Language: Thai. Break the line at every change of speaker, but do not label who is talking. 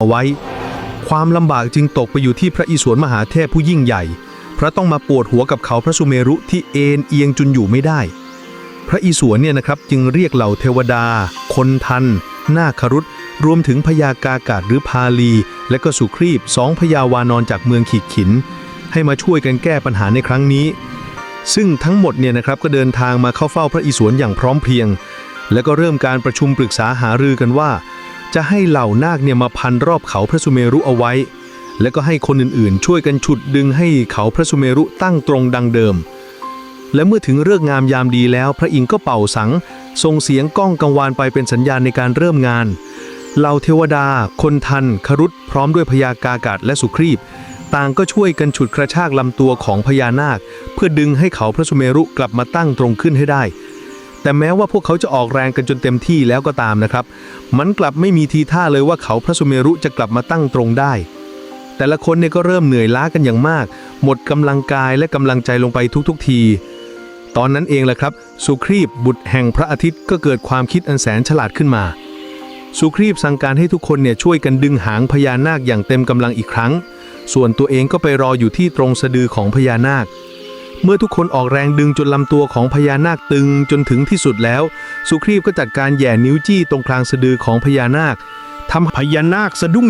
เอาไว้ ความลำบากจึงตกไปอยู่ที่พระอิศวรมหาเทพผู้ยิ่งใหญ่ พระต้องมาปวดหัวกับเขาพระสุเมรุที่เอ็นเอียงจนอยู่ไม่ได้ พระอิศวรเนี่ยนะครับจึงเรียกเหล่าเทวดา คนทัน นาครุฑรวมถึงพญากากาศหรือพาลี และก็สุครีบสองพญาวานอนจากเมืองขีดขิน ให้มาช่วยกันแก้ปัญหาในครั้งนี้ ซึ่งทั้งหมดเนี่ยนะครับก็เดินทางมาเข้าเฝ้าพระอิศวรอย่างพร้อมเพรียง แล้วก็เริ่มการประชุมปรึกษาหารือกันว่า จะให้เหล่านาคเนี่ยมาพันรอบเขาพระสุเมรุเอาไว้ แล้วก็ให้คนอื่นๆ ช่วยกันฉุดดึงให้เขาพระสุเมรุตั้งตรงดังเดิม และเมื่อถึงเลิกงามยามดีแล้ว พระอินทร์ก็เป่าสังส่งเสียงก้องกังวานไปเป็นสัญญาณในการเริ่มงานเหล่าเทวดา คนทัน ครุฑพร้อมด้วยพญากากาศและสุครีบ ต่างก็ช่วยกันฉุดกระชากลำตัวของพญานาค เพื่อดึงให้เขาพระสุเมรุกลับมาตั้งตรงขึ้นให้ได้ แต่แม้ว่าพวกเขาจะออกแรงกันจนเต็มที่แล้วก็ตามนะครับ มันกลับไม่มีทีท่าเลยว่าเขาพระสุเมรุจะกลับมาตั้งตรงได้ แต่ละคนเนี่ยก็เริ่มเหนื่อยล้ากันอย่างมาก หมดกำลังกายและกำลังใจลงไปทุกๆที ตอนนั้นเองแหละครับ สุครีบบุตรแห่งพระอาทิตย์ก็เกิดความคิดอันแสนฉลาดขึ้นมา สุครีบสั่งการให้ทุกคนเนี่ยช่วยกันดึงหางพญานาคอย่างเต็มกำลังอีกครั้ง ส่วนตัวเองก็ไปรออยู่ที่ตรงสะดือของพญานาค เมื่อทุกคนออกแรงดึงจนลำตัวของพญานาคตึงจนถึงที่สุดแล้ว สุครีบก็จัดการแย่นิ้วจี้ตรงกลางสะดือของพญานาคทำ
พญานาคสะดุ้ง